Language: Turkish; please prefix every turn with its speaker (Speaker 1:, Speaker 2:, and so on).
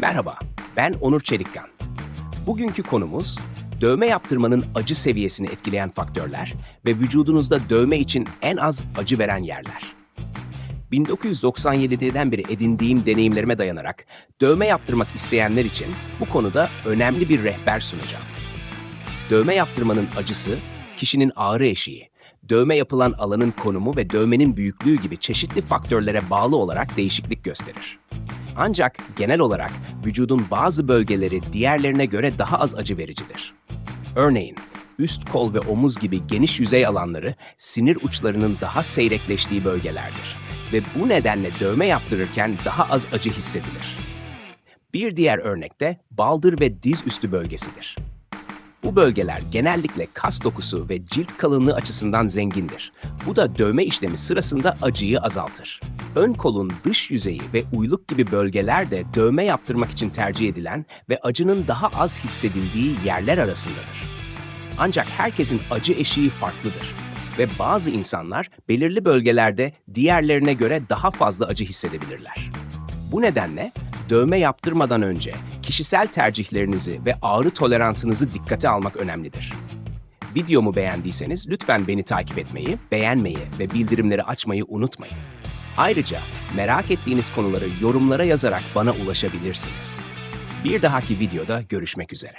Speaker 1: Merhaba, ben Onur Çelikkan. Bugünkü konumuz dövme yaptırmanın acı seviyesini etkileyen faktörler ve vücudunuzda dövme için en az acı veren yerler. 1997'den beri edindiğim deneyimlerime dayanarak dövme yaptırmak isteyenler için bu konuda önemli bir rehber sunacağım. Dövme yaptırmanın acısı, kişinin ağrı eşiği, dövme yapılan alanın konumu ve dövmenin büyüklüğü gibi çeşitli faktörlere bağlı olarak değişiklik gösterir. Ancak genel olarak vücudun bazı bölgeleri diğerlerine göre daha az acı vericidir. Örneğin, üst kol ve omuz gibi geniş yüzey alanları sinir uçlarının daha seyrekleştiği bölgelerdir ve bu nedenle dövme yaptırırken daha az acı hissedilir. Bir diğer örnek de baldır ve diz üstü bölgesidir. Bu bölgeler genellikle kas dokusu ve cilt kalınlığı açısından zengindir. Bu da dövme işlemi sırasında acıyı azaltır. Ön kolun dış yüzeyi ve uyluk gibi bölgeler de dövme yaptırmak için tercih edilen ve acının daha az hissedildiği yerler arasındadır. Ancak herkesin acı eşiği farklıdır ve bazı insanlar belirli bölgelerde diğerlerine göre daha fazla acı hissedebilirler. Bu nedenle dövme yaptırmadan önce kişisel tercihlerinizi ve ağrı toleransınızı dikkate almak önemlidir. Videomu beğendiyseniz lütfen beni takip etmeyi, beğenmeyi ve bildirimleri açmayı unutmayın. Ayrıca merak ettiğiniz konuları yorumlara yazarak bana ulaşabilirsiniz. Bir dahaki videoda görüşmek üzere.